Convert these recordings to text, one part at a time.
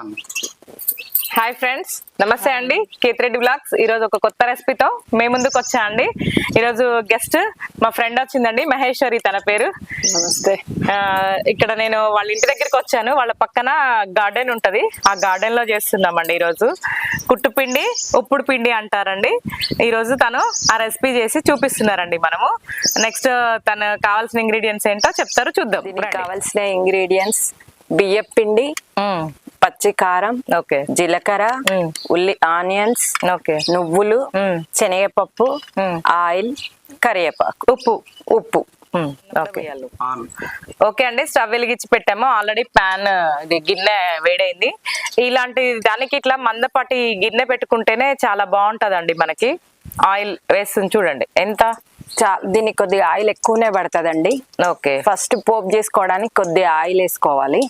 Hi friends నమస్తే అండి. Kethireddy blogs ఈరోజు ఒక కొత్త రెసిపీతో మీ ముందుకు వచ్చా అండి. ఈరోజు గెస్ట్ మా ఫ్రెండ్ వచ్చిందండి మహేశ్వరి తన పేరు. నమస్తే. ఆ, ఇక్కడ నేను వాళ్ళ ఇంటి దగ్గరికి వచ్చాను. వాళ్ళ పక్కన గార్డెన్ ఉంటది. ఆ గార్డెన్లో చేస్తున్నామండి ఈరోజు. కుట్టుపిండి ఉప్పుడు పిండి అంటారండి. ఈరోజు తను ఆ రెసిపీ చేసి చూపిస్తున్నారండి మనము. నెక్స్ట్ తను కావాల్సిన ఇంగ్రీడియంట్స్ ఏంటో చెప్తారు చూద్దాం. కావాల్సిన ఇంగ్రీడియంట్స్ బియ్యం పిండి పచ్చి కారం ఓకే. జీలకర్ర. ఉల్లి ఆనియన్స్ ఓకే. నువ్వులు. శనగపప్పు. ఆయిల్ కరివేపాకు. ఉప్పు. ఉప్పు. ఓకే. ఓకే అండి స్టవ్ వెలిగించి పెట్టాము. ఆల్రెడీ ప్యాన్ ఇది గిన్నె వేడైంది. ఇలాంటి దానికి ఇట్లా మందపాటి గిన్నె పెట్టుకుంటేనే చాలా బాగుంటదండి మనకి. ఆయిల్ వేస్తుంది చూడండి. ఎంత? చా దీనికి కొద్దిగా ఆయిల్ ఎక్కువనే పడుతుందండి. ఓకే. ఫస్ట్ పోపు చేసుకోవడానికి కొద్దిగా ఆయిల్ వేసుకోవాలి.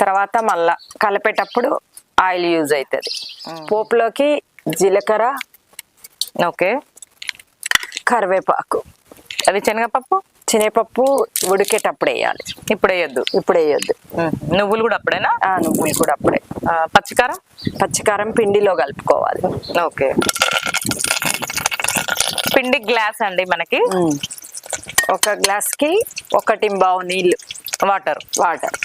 తర్వాత మళ్ళా కలిపేటప్పుడు ఆయిల్ యూజ్ అవుతుంది పోపులోకి జీలకర్ర ఓకే. కరివేపాకు. అది శనగపప్పు? శనగపప్పు ఉడికేటప్పుడు వేయాలి ఇప్పుడు వేయొద్దు ఇప్పుడు వేయొద్దు నువ్వులు కూడా అప్పుడేనా? నువ్వులు కూడా అప్పుడే. పచ్చికారం? పచ్చికారం పిండిలో కలుపుకోవాలి. ఓకే. పిండి గ్లాస్ అండి మనకి. ఒక గ్లాస్కి ఒకటి బావు నీళ్ళు. వాటర్. వాటర్.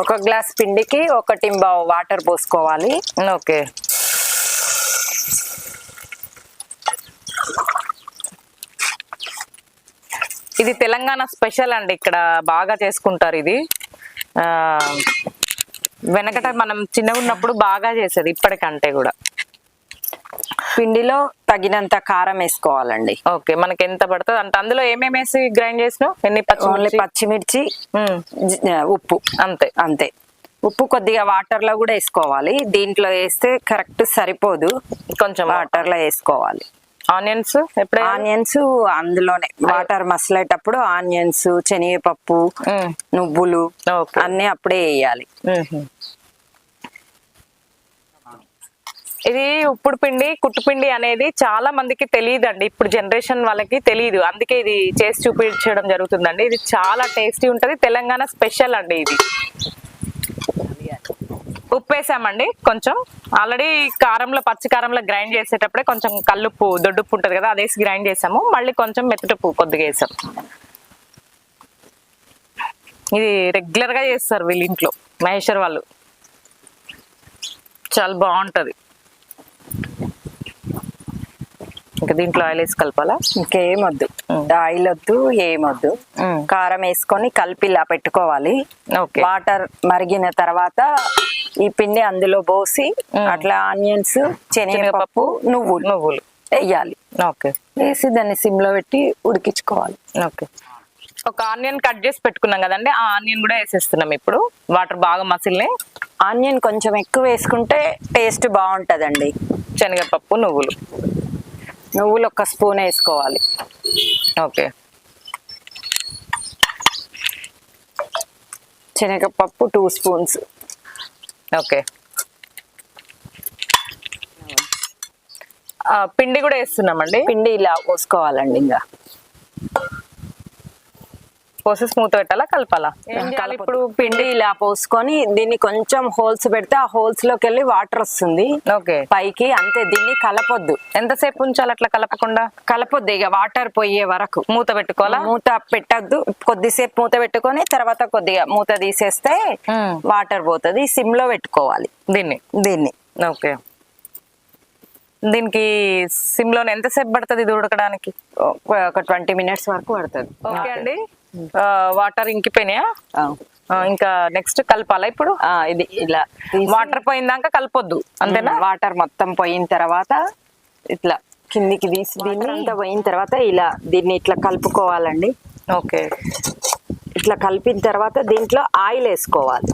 ఒక గ్లాస్ పిండికి ఒకటి బావు వాటర్ పోసుకోవాలి. ఓకే. ఇది తెలంగాణ స్పెషల్ అండి ఇక్కడ బాగా చేసుకుంటారు ఇది. వెనకట మనం చిన్నగా ఉన్నప్పుడు బాగా చేసేది ఇప్పటికంటే కూడా. పిండిలో తగినంత కారం వేసుకోవాలండి. ఓకే మనకి ఎంత పడుతుంది? అంటే అందులో ఏమేమి వేసి గ్రైండ్ చేసినావు? ఎన్ని ఓన్లీ పచ్చి పచ్చిమిర్చి ఉప్పు. అంతే. అంతే. ఉప్పు కొద్దిగా వాటర్లో కూడా వేసుకోవాలి. దీంట్లో వేస్తే కరెక్ట్ సరిపోదు. కొంచెం వాటర్లో వేసుకోవాలి. ఆనియన్స్ ఎప్పుడే ఆనియన్స్ అందులోనే. వాటర్ మసలేటప్పుడు ఆనియన్స్ శనగపప్పు. నువ్వులు అన్ని అప్పుడే వేయాలి. ఇది ఉప్పుడు పిండి కుట్టుపిండి అనేది చాలా మందికి తెలియదండి. ఇప్పుడు జనరేషన్ వాళ్ళకి తెలియదు. అందుకే ఇది చేసి చూపించడం జరుగుతుందండి. ఇది చాలా టేస్టీ ఉంటుంది. తెలంగాణ స్పెషల్ అండి ఇది. ఉప్పు వేసామండి కొంచెం. ఆల్రెడీ కారంలో పచ్చి కారంలో గ్రైండ్ చేసేటప్పుడే కొంచెం కల్లుప్పు దొడ్డుప్పు ఉంటుంది కదా అదేసి గ్రైండ్ చేసాము. మళ్ళీ కొంచెం మెత్తటప్పు కొద్దిగా వేసాం. ఇది రెగ్యులర్గా చేస్తారు వీళ్ళ ఇంట్లో మహేశ్వర్ వాళ్ళు. చాలా బాగుంటుంది ఇంకా దీంట్లో ఆయిల్ వేసి కలపాలా? ఇంకేమొద్దు. ఆయిల్ వద్దు ఏమొద్దు. కారం వేసుకొని కలిపి ఇలా పెట్టుకోవాలి. ఓకే. వాటర్ మరిగిన తర్వాత ఈ పిండి అందులో పోసి అట్లా ఆనియన్స్ శనగపప్పు నువ్వులు నువ్వులు. వేయాలి. ఓకే. వేసి దాన్ని సిమ్లో పెట్టి ఉడికించుకోవాలి. ఓకే. ఒక ఆనియన్ కట్ చేసి పెట్టుకున్నాం కదండి. ఆ ఆనియన్ కూడా వేసేస్తున్నాం ఇప్పుడు. వాటర్ బాగా మసిల్ని. ఆనియన్ కొంచెం ఎక్కువ వేసుకుంటే టేస్ట్ బాగుంటదండి. శనగపప్పు నువ్వులు. నువ్వులు ఒక స్పూన్ వేసుకోవాలి. ఓకే. శనగపప్పు టూ స్పూన్స్. ఓకే. పిండి కూడా వేస్తున్నామండి. పిండి ఇలా పోసుకోవాలండి ఇంకా. పోసి స్మూత్ పెట్టాలా కలపాలా? ఇప్పుడు పిండి ఇలా పోసుకొని దీన్ని కొంచెం హోల్స్ పెడితే ఆ హోల్స్లోకి వెళ్ళి వాటర్ వస్తుంది. ఓకే. పైకి అంతే దీన్ని కలపొద్దు. ఎంతసేపు ఉంచాలి అట్లా కలపకుండా? కలపొద్దు ఇక వాటర్ పోయే వరకు. మూత పెట్టుకోవాలా? మూత పెట్టద్దు కొద్దిసేపు మూత పెట్టుకొని తర్వాత కొద్దిగా మూత తీసేస్తే. వాటర్ పోతుంది సిమ్లో పెట్టుకోవాలి. దీన్ని? దీన్ని. ఓకే. దీనికి సిమ్లోనే ఎంతసేపు పడుతుంది ఇది ఉడకడానికి ఒక- ట్వంటీ మినిట్స్ వరకు పడుతుంది. ఓకే అండి. వాటర్ ఇంకిపోయినాయా? ఇంకా నెక్స్ట్ కలపాలా ఇప్పుడు? ఇది ఇలా వాటర్ పోయిందాక కలపొద్దు అంతేనా? వాటర్ మొత్తం పోయిన తర్వాత ఇట్లా కిందికి తీసి దీన్ని అంతా పోయిన తర్వాత ఇలా దీన్ని ఇట్లా కలుపుకోవాలండి. ఓకే. ఇట్లా కలిపిన తర్వాత దీంట్లో ఆయిల్ వేసుకోవాలి.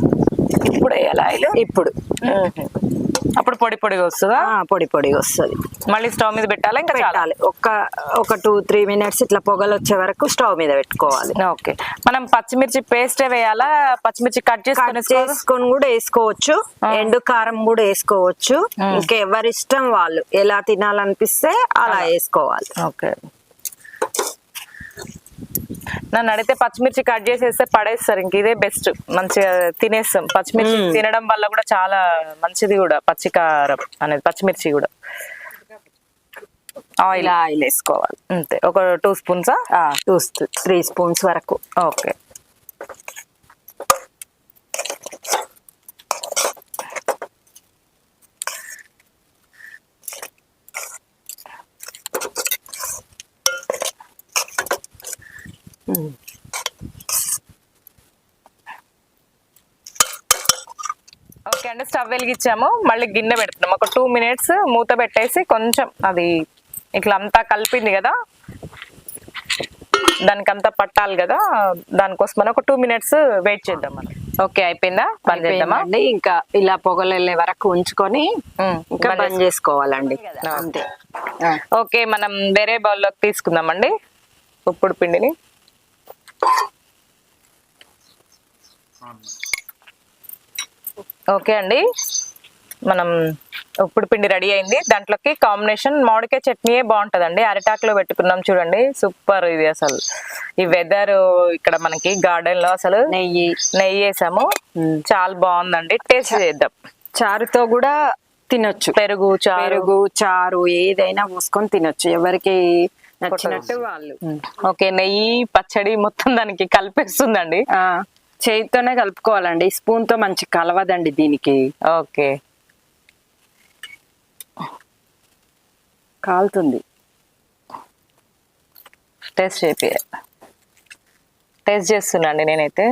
ఇప్పుడు వేయాలి ఆయిల్? ఇప్పుడు. అప్పుడు పొడి పొడిగా వస్తుందా? పొడి పొడి వస్తుంది. మళ్ళీ స్టవ్ మీద పెట్టాలా? ఇంకా పెట్టాలి. ఒక ఒక టూ త్రీ మినిట్స్ ఇట్లా పొగలు వచ్చే వరకు స్టవ్ మీద పెట్టుకోవాలి. ఓకే. మనం పచ్చిమిర్చి పేస్టే వేయాలా? పచ్చిమిర్చి కట్ చేసుకొని కట్ చేసుకొని కూడా వేసుకోవచ్చు. ఎండు కారం కూడా వేసుకోవచ్చు. ఇంకా ఎవరి ఇష్టం వాళ్ళు. ఎలా తినాలనిపిస్తే అలా. వేసుకోవాలి. ఓకే. నన్ను అడిగితే పచ్చిమిర్చి కట్ చేసేస్తే పడేస్తారు. ఇంక ఇదే బెస్ట్ మంచిగా తినేస్తాం. పచ్చిమిర్చి. తినడం వల్ల కూడా చాలా మంచిది కూడా. పచ్చికారం అనేది పచ్చిమిర్చి కూడా. ఆయిల్ ఆయిల్ వేసుకోవాలి. అంతే. ఒక టూ స్పూన్సా టూ త్రీ స్పూన్స్ వరకు. ఓకే ఓకే అండి స్టవ్ వెలిగించాము. మళ్ళీ గిన్నె పెడుతున్నాం. ఒక టూ మినిట్స్ మూత పెట్టేసి కొంచెం అది ఇట్లా అంతా కలిపింది కదా దానికి అంతా పట్టాలి కదా దానికోసం మనం ఒక టూ మినిట్స్ వెయిట్ చేద్దాం మనం ఓకే అయిపోయిందా? బంద్ చేద్దామా? అయిపోయిందండి ఇంకా ఇలా పొగలు వెళ్ళే వరకు ఉంచుకొని ఇంకా బంద్ చేసుకోవాలండి. అంతే. ఓకే మనం వేరే బౌల్లోకి తీసుకుందామండి. ఉప్పుడు పిండిని. ఓకే అండి. మనం ఉప్పుడు పిండి రెడీ అయింది. దాంట్లోకి కాంబినేషన్ మామిడికాయ చట్నీయే బాగుంటదండి. అరిటాకులో పెట్టుకున్నాం చూడండి. సూపర్ ఇది అసలు. ఈ వెదర్ ఇక్కడ మనకి గార్డెన్లో అసలు నెయ్యి. నెయ్యి వేసాము. చాలా బాగుందండి. టేస్ట్ చేద్దాం. చారుతో కూడా తినొచ్చు. పెరుగు చారు. పెరుగు చారు ఏదైనా పోసుకొని తినొచ్చు. ఎవరికి నచ్చినట్టు వాళ్ళు. ఓకే నెయ్యి పచ్చడి మొత్తం దానికి కలిపేస్తుందండి? చేతితోనే కలుపుకోవాలండి. స్పూన్తో మంచి కలవదండి దీనికి. ఓకే. కాలుతుంది. టేస్ట్ చేపి టేస్ట్ చేస్తున్నాండి నేనైతే.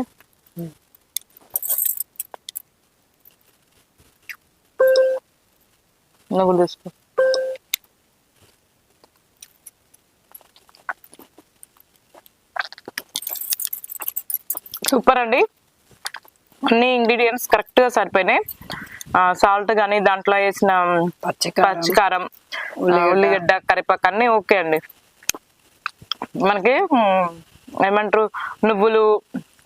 నువ్వు చూసుకో సూపర్ అండి. అన్ని ఇంగ్రీడియంట్స్ కరెక్ట్గా సరిపోయినాయి. సాల్ట్ కానీ దాంట్లో వేసిన పచ్చికారం. ఉల్లిగడ్డ. కరివేపాకు అన్ని ఓకే అండి. మనకి ఏమంటారు నువ్వులు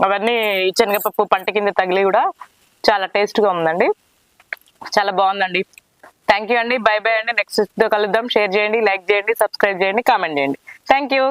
అవన్నీ శనగపప్పు పంట కింద తగిలి కూడా చాలా టేస్ట్గా ఉందండి. చాలా బాగుందండి. థ్యాంక్ యూ అండి. బై బై అండి. నెక్స్ట్ కలుద్దాం. షేర్ చేయండి లైక్ చేయండి సబ్స్క్రైబ్ చేయండి కామెంట్ చేయండి. Thank you